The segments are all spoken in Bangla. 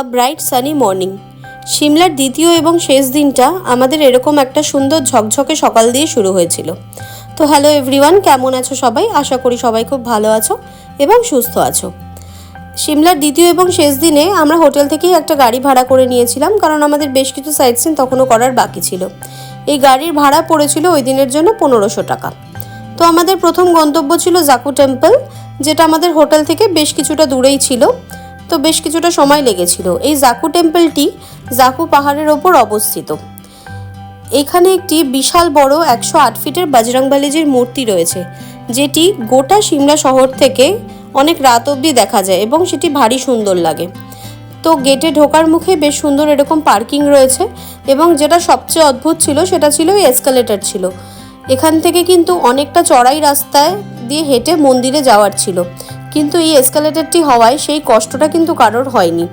আ ব্রাইট সানি মর্নিং সিমলার দ্বিতীয় এবং শেষ দিনটা আমাদের এরকম একটা সুন্দর ঝকঝকে সকাল দিয়ে শুরু হয়েছিল। তো হ্যালো এভরিওয়ান কেমন আছো সবাই? আশা করি সবাই খুব ভালো আছো এবং সুস্থ আছো। সিমলার দ্বিতীয় এবং শেষ দিনে আমরা হোটেল থেকেই একটা গাড়ি ভাড়া করে নিয়েছিলাম, কারণ আমাদের বেশ কিছু সাইট সিন তখনও করার বাকি ছিল। এই গাড়ির ভাড়া পড়েছিল ওই দিনের জন্য পনেরোশো টাকা। তো আমাদের প্রথম গন্তব্য ছিল জাকু টেম্পল, যেটা আমাদের হোটেল থেকে বেশ কিছুটা দূরেই ছিল। তো বেশ কিছুটা সময় লেগেছিল। এই জাকু টেম্পলটি জাকু পাহাড়ের ওপর অবস্থিত। এখানে একটি বিশাল বড় একশো আট ফিটের বাজরংবালিজির মূর্তি রয়েছে, যেটি গোটা সিমলা শহর থেকে অনেক রাত অবধি দেখা যায় এবং সেটি ভারী সুন্দর লাগে। তো গেটে ঢোকার মুখে বেশ সুন্দর এরকম পার্কিং রয়েছে এবং যেটা সবচেয়ে অদ্ভুত ছিল সেটা ছিল এসকালেটার ছিল। এখান থেকে কিন্তু অনেকটা চড়াই রাস্তায় দিয়ে হেঁটে মন্দিরে যাওয়ার ছিল। কিন্তু এই এসকালেটারটি হওয়ায় সেই কষ্টটা কিন্তু কারোর হয়নি।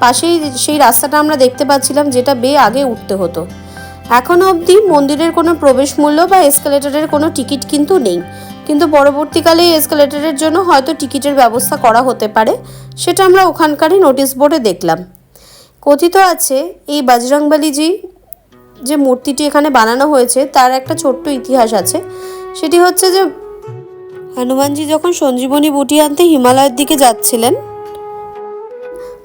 পাশেই সেই রাস্তাটা আমরা দেখতে পাচ্ছিলাম যেটা বেয়ে আগে উঠতে হতো। এখনও অবধি মন্দিরের কোনো প্রবেশ মূল্য বা এসকালেটরের কোনো টিকিট কিন্তু নেই। কিন্তু পরবর্তীকালে এই এসকালেটরের জন্য হয়তো টিকিটের ব্যবস্থা করা হতে পারে, সেটা আমরা ওখানকারই নোটিশ বোর্ডে দেখলাম। কথিত আছে, এই বাজরংবালিজি যে মূর্তিটি এখানে বানানো হয়েছে, তার একটা ছোট্ট ইতিহাস আছে। সেটি হচ্ছে যে হনুমানজি যখন সঞ্জীবনী বুটি আনতে হিমালয়ের দিকে যাচ্ছিলেন,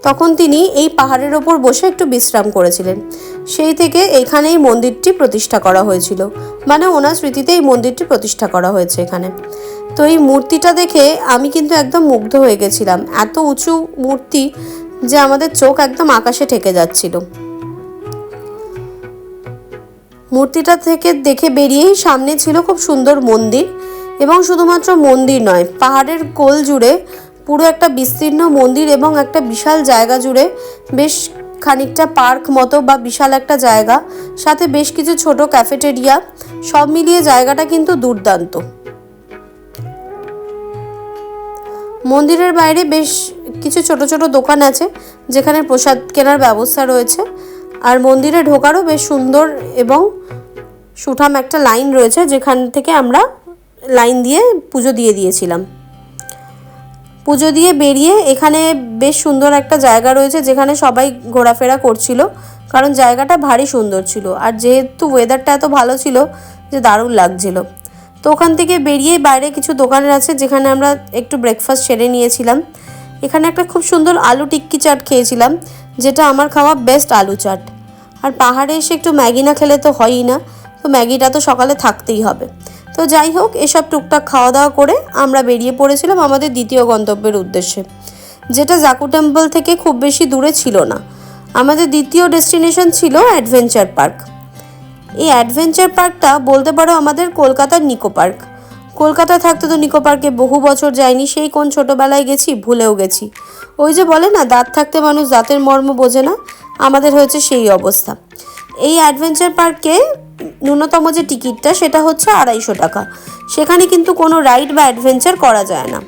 তখন তিনি এই পাহাড়ের ওপর বসে একটু বিশ্রাম করেছিলেন। সেই থেকে এখানে এই মন্দিরটি প্রতিষ্ঠা করা হয়েছিল। মানে ওনার স্মৃতিতে এই মন্দিরটি প্রতিষ্ঠা করা হয়েছে এখানে। তো এই মূর্তিটা দেখে আমি কিন্তু একদম মুগ্ধ হয়ে গেছিলাম। এত উঁচু মূর্তি যে আমাদের চোখ একদম আকাশে ঠেকে যাচ্ছিল। মূর্তিটা থেকে দেখে বেরিয়েই সামনে ছিল খুব সুন্দর মন্দির। এবং শুধুমাত্র মন্দির নয়, পাহাড়ের কোল জুড়ে পুরো একটা বিস্তীর্ণ মন্দির এবং একটা বিশাল জায়গা জুড়ে বেশ খানিকটা পার্ক মতো বা বিশাল একটা জায়গা, সাথে বেশ কিছু ছোট ক্যাফেটেরিয়া, সব মিলিয়ে জায়গাটা কিন্তু দুর্দান্ত। মন্দিরের বাইরে বেশ কিছু ছোট ছোট দোকান আছে, যেখানে প্রসাদ কেনার ব্যবস্থা রয়েছে, আর মন্দিরে ঢোকারও বেশ সুন্দর এবং সুঠাম একটা লাইন রয়েছে, যেখান থেকে আমরা লাইন দিয়ে পুজো দিয়ে দিয়েছিলাম। পুজো দিয়ে বেরিয়ে এখানে বেশ সুন্দর একটা জায়গা রয়েছে যেখানে সবাই ঘোরাফেরা করছিল, কারণ জায়গাটা ভারী সুন্দর ছিল আর যেহেতু ওয়েদারটা এত ভালো ছিল যে দারুণ লাগছিল। তো ওখান থেকে বেরিয়ে বাইরে কিছু দোকানের আছে যেখানে আমরা একটু ব্রেকফাস্ট সেরে নিয়েছিলাম। এখানে একটা খুব সুন্দর আলু টিক্কি চাট খেয়েছিলাম, যেটা আমার খাওয়া বেস্ট আলু চাট। আর পাহাড়ে এসে একটু ম্যাগি না খেলে তো হয়ই না, তো ম্যাগিটা তো সকালে থাকতেই হবে। তো যাই হোক, এসব টুকটাক খাওয়া দাওয়া করে আমরা বেরিয়ে পড়েছিলাম আমাদের দ্বিতীয় গন্তব্যের উদ্দেশ্যে, যেটা জাকু টেম্পল থেকে খুব বেশি দূরে ছিল না। আমাদের দ্বিতীয় ডেস্টিনেশন ছিল অ্যাডভেঞ্চার পার্ক। এই অ্যাডভেঞ্চার পার্কটা বলতে পারো আমাদের কলকাতার নিকো পার্ক। কলকাতায় থাকতে তো নিকো পার্কে বহু বছর যায়নি সেই কোন ছোটোবেলায় গেছি, ভুলেও গেছি। ওই যে বলে না, দাঁত থাকতে মানুষ দাঁতের মর্ম বোঝে না, আমাদের হয়েছে সেই অবস্থা। এই অ্যাডভেঞ্চার পার্কে ন্যূনতম যে টিকিটটা সেটা হচ্ছে আড়াইশো টাকা। সেখানে কিন্তু কোনো রাইড বা অ্যাডভেঞ্চার করা যায় না।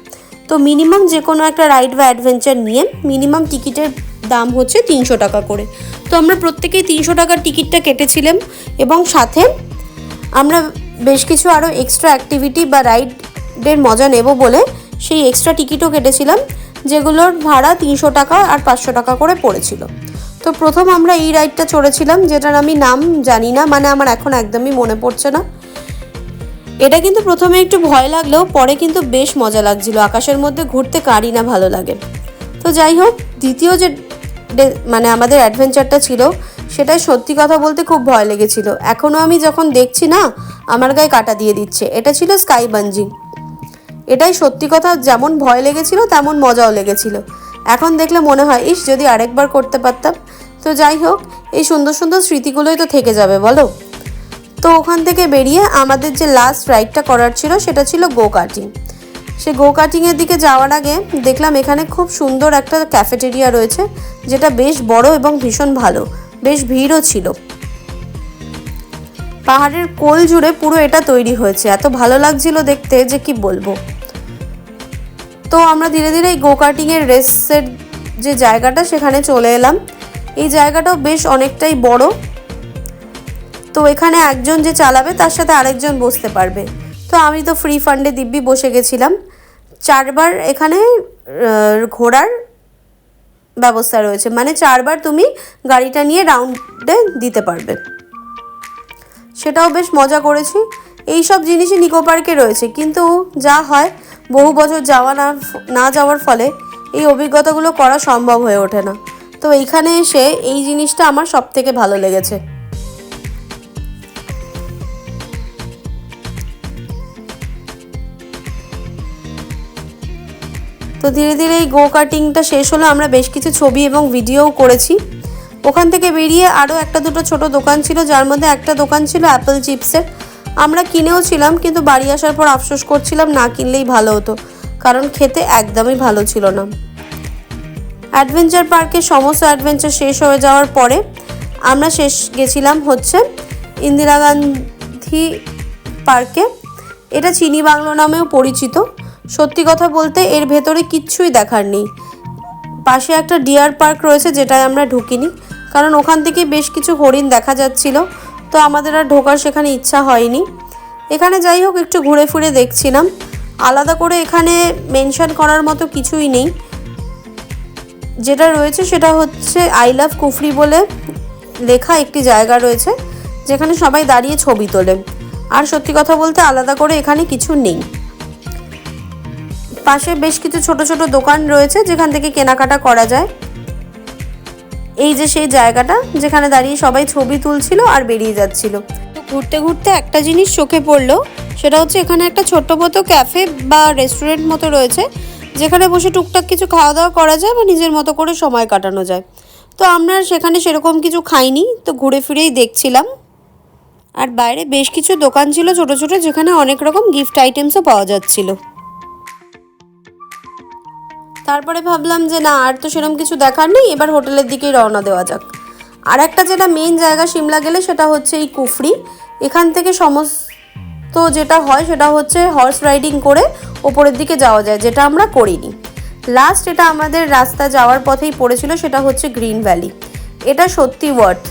তো মিনিমাম যে কোনো একটা রাইড বা অ্যাডভেঞ্চার নিয়ে মিনিমাম টিকিটের দাম হচ্ছে তিনশো টাকা করে। তো আমরা প্রত্যেকেই তিনশো টাকার টিকিটটা কেটেছিলাম এবং সাথে আমরা বেশ কিছু আরও এক্সট্রা অ্যাক্টিভিটি বা রাইডের মজা নেব বলে সেই এক্সট্রা টিকিটও কেটেছিলাম, যেগুলোর ভাড়া তিনশো টাকা আর পাঁচশো টাকা করে পড়েছিল। তো প্রথম আমরা এই রাইডটা চড়েছিলাম, যেটার আমি নাম জানি না মানে আমার এখন একদমই মনে পড়ছে না। এটা কিন্তু প্রথমে একটু ভয় লাগলেও পরে কিন্তু বেশ মজা লাগছিল, আকাশের মধ্যে ঘুরতে কারই না ভালো লাগে। তো যাই হোক, দ্বিতীয় যে মানে আমাদের অ্যাডভেঞ্চারটা ছিল, সেটাই সত্যি কথা বলতে খুব ভয় লেগেছিল। এখনও আমি যখন দেখছি না, আমার গায়ে কাটা দিয়ে দিচ্ছে। এটা ছিল স্কাই বাঞ্জিং। এটাই সত্যি কথা, যেমন ভয় লেগেছিল, তেমন মজাও লেগেছিল। এখন দেখলে মনে হয়, ইস, যদি আরেকবার করতে পারতাম। তো যাই হোক, এই সুন্দর সুন্দর স্মৃতিগুলোই তো থেকে যাবে, বলো? তো ওখান থেকে বেরিয়ে আমাদের যে লাস্ট রাইডটা করার ছিল, সেটা ছিল গো কাটিং সে গো কাটিংয়ের দিকে যাওয়ার আগে দেখলাম এখানে খুব সুন্দর একটা ক্যাফেটেরিয়া রয়েছে, যেটা বেশ বড় এবং ভীষণ ভালো, বেশ ভিড়ও ছিল। পাহাড়ের কোল জুড়ে পুরো এটা তৈরি হয়েছে, এত ভালো লাগছিল দেখতে যে কি বলব। তো আমরা ধীরে ধীরে এই গো কাটিংয়ের রেসের যে জায়গাটা, সেখানে চলে এলাম। এই জায়গাটাও বেশ অনেকটাই বড়। তো এখানে একজন যে চালাবে, তার সাথে আরেকজন বসতে পারবে। তো আমি তো ফ্রি ফান্ডে দিব্যি বসে গেছিলাম। চারবার এখানে ঘোরার ব্যবস্থা রয়েছে। মানে চারবার তুমি গাড়িটা নিয়ে রাউন্ডে দিতে পারবে। সেটাও বেশ মজা করেছি। এই সব জিনিসই নিকো পার্কে রয়েছে। কিন্তু যা হয় বহু বছর যাওয়া না না যাওয়ার ফলে এই অভিজ্ঞতাগুলো করা সম্ভব হয়ে ওঠে না। তো এইখানে এসে এই জিনিসটা আমার সব থেকে ভালো লেগেছে। তো ধীরে ধীরে এই গো কাটিংটা শেষ হলো। আমরা বেশ কিছু ছবি এবং ভিডিওও করেছি। ওখান থেকে বেরিয়ে আরও একটা দুটো ছোট দোকান ছিল, যার মধ্যে একটা দোকান ছিল অ্যাপেল চিপসের আমরা কিনেও ছিলাম, কিন্তু বাড়ি আসার পর আফসোস করছিলাম না কিনলেই ভালো হতো, কারণ খেতে একদমই ভালো ছিল না। অ্যাডভেঞ্চার পার্কে সমস্ত অ্যাডভেঞ্চার শেষ হয়ে যাওয়ার পরে আমরা শেষ গেছিলাম হচ্ছে ইন্দিরা গান্ধী পার্কে। এটা চিনি বাংলো নামেও পরিচিত। সত্যি কথা বলতে এর ভেতরে কিচ্ছুই দেখার নেই। পাশে একটা ডিয়ার পার্ক রয়েছে, যেটায় আমরা ঢুকিনি, কারণ ওখান থেকে বেশ কিছু হরিণ দেখা যাচ্ছিল। তো আমাদের আর ঢোকার সেখানে ইচ্ছা হয়নি। এখানে যাই হোক, একটু ঘুরে ফিরে দেখছিলাম। আলাদা করে এখানে মেনশন করার মতো কিছুই নেই। যেটা রয়েছে সেটা হচ্ছে আই লাভ কুফরি বলে লেখা একটি জায়গা রয়েছে, যেখানে সবাই দাঁড়িয়ে ছবি তোলে। আর সত্যি কথা বলতে আলাদা করে এখানে কিছু নেই। পাশে বেশ কিছু ছোট ছোট দোকান রয়েছে, যেখান থেকে কেনাকাটা করা যায়। এই যে সেই জায়গাটা যেখানে দাঁড়িয়ে সবাই ছবি তুলছিল আর বেরিয়ে যাচ্ছিল। ঘুরতে ঘুরতে একটা জিনিস চোখে পড়ল, সেটা হচ্ছে এখানে একটা ছোট্ট মতো ক্যাফে বা রেস্টুরেন্ট মতো রয়েছে, যেখানে বসে টুকটাক কিছু খাওয়া দাওয়া করা যায় বা নিজের মতো করে সময় কাটানো যায়। তো আমরা সেখানে সেরকম কিছু খাইনি, তো ঘুরে ফিরেই দেখছিলাম। আর বাইরে বেশ কিছু দোকান ছিল ছোট ছোট, যেখানে অনেক রকম গিফট আইটেমসও পাওয়া যাচ্ছিল। তারপরে ভাবলাম যে না, আর তো সেরকম কিছু দেখার নেই, এবার হোটেলের দিকেই রওনা দেওয়া যাক। আর একটা যেটা মেন জায়গা সিমলা গেলে, সেটা হচ্ছে এই কুফরি। এখান থেকে সমস্ত যেটা হয়, সেটা হচ্ছে হর্স রাইডিং করে ওপরের দিকে যাওয়া যায়, যেটা আমরা করিনি। লাস্ট এটা আমাদের রাস্তা যাওয়ার পথেই পড়েছিল, সেটা হচ্ছে গ্রিন ভ্যালি। এটা সত্যি ওয়ার্থ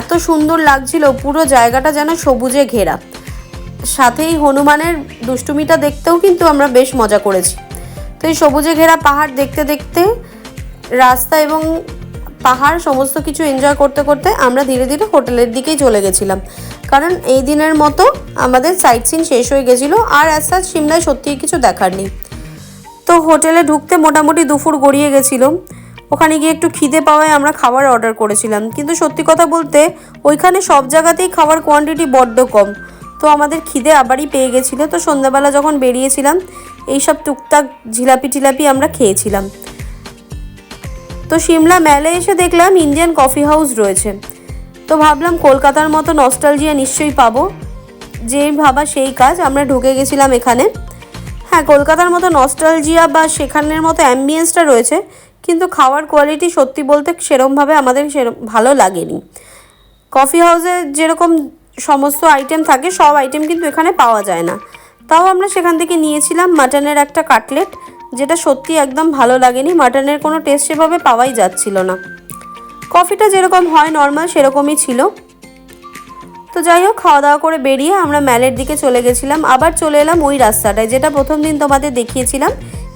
এত সুন্দর লাগছিল, পুরো জায়গাটা যেন সবুজে ঘেরা। সাথেই হনুমানের দুষ্টুমিটা দেখতেও কিন্তু আমরা বেশ মজা করেছি। তো এই সবুজে ঘেরা পাহাড় দেখতে দেখতে, রাস্তা এবং পাহাড় সমস্ত কিছু এনজয় করতে করতে আমরা ধীরে ধীরে হোটেলের দিকেই চলে গেছিলাম। কারণ এই দিনের মতো আমাদের সাইট সিন শেষ হয়ে গেছিল আর অ্যাজ সাজ সিমলায় সত্যিই কিছু দেখার নেই। তো হোটেলে ঢুকতে মোটামুটি দুপুর গড়িয়ে গেছিল। ওখানে গিয়ে একটু খিদে পাওয়ায় আমরা খাবার অর্ডার করেছিলাম। কিন্তু সত্যি কথা বলতে, ওইখানে সব জায়গাতেই খাবার কোয়ান্টিটি বড্ড কম। তো আমাদের খিদে আবারই পেয়ে গেছিল। তো সন্ধ্যাবেলা যখন বেরিয়েছিলাম, এইসব টুকটাক ঝিলাপি টিলাপি আমরা খেয়েছিলাম। তো সিমলা মেলে এসে দেখলাম ইন্ডিয়ান কফি হাউস রয়েছে। তো ভাবলাম কলকাতার মতো নস্টালজিয়া নিশ্চয়ই পাবো। যেই ভাবা সেই কাজ, আমরা ঢুকে গেছিলাম এখানে। হ্যাঁ কলকাতার মতো নস্টালজিয়া বা সেখানের মতো অ্যাম্বিয়েন্সটা রয়েছে, কিন্তু খাওয়ার কোয়ালিটি সত্যি বলতে সেরমভাবে আমাদের সেরম ভালো লাগেনি। কফি হাউসে যেরকম সমস্ত আইটেম থাকে, সব আইটেম কিন্তু এখানে পাওয়া যায় না। তাও আমরা সেখান থেকে নিয়েছিলাম মাটনের একটা কাটলেট যেটা সত্যি একদম ভালো লাগেনি। মাটনের কোনো টেস্ট সেভাবে পাওয়াই যাচ্ছিল না। কফিটা যেরকম হয় নর্মাল সেরকমই ছিল। তো যাই হোক, খাওয়া দাওয়া করে বেরিয়ে আমরা ম্যালের দিকে চলে গেছিলাম। আবার চলে এলাম ওই রাস্তাটায়, যেটা প্রথম দিন তোমাদের দেখিয়েছিলাম,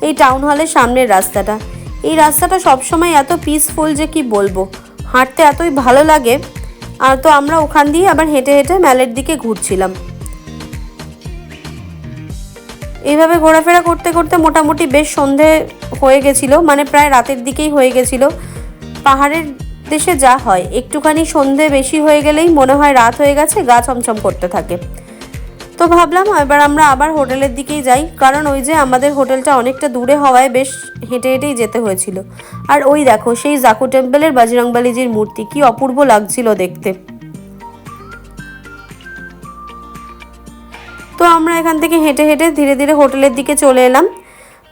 এই টাউন হলের সামনের রাস্তাটা। এই রাস্তাটা সবসময় এত পিসফুল যে কি বলব? হাঁটতে এতই ভালো লাগে। আর তো আমরা ওখান দিয়ে আবার হেঁটে হেঁটে ম্যালের দিকে ঘুরছিলাম। এইভাবে ঘোরাফেরা করতে করতে মোটামুটি বেশ সন্ধে হয়ে গেছিল মানে প্রায় রাতের দিকেই হয়ে গেছিল। পাহাড়ের দেশে যা হয়, একটুখানি সন্ধে বেশি হয়ে গেলেই মনে হয় রাত হয়ে গেছে, গা ছমছম করতে থাকে। তো ভাবলাম, এবার আমরা আবার হোটেলের দিকেই যাই। কারণ ওই যে আমাদের হোটেলটা অনেকটা দূরে হওয়ায় বেশ হেঁটে হেঁটেই যেতে হয়েছিল। আর ওই দেখো, সেই জাকু টেম্পলের বাজিরংবালিজির মূর্তি, কি অপূর্ব লাগছিল দেখতে। তো আমরা এখান থেকে হেঁটে হেঁটে ধীরে ধীরে হোটেলের দিকে চলে এলাম।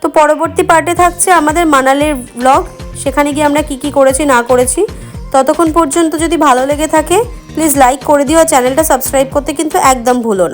তো পরবর্তী পার্টে থাকছে আমাদের মানালির ব্লগ সেখানে গিয়ে আমরা কি কি করেছি, না করেছি। ততক্ষণ পর্যন্ত যদি ভালো লেগে থাকে প্লিজ লাইক করে দিও। আর চ্যানেলটা সাবস্ক্রাইব করতে কিন্তু একদম ভুলো না।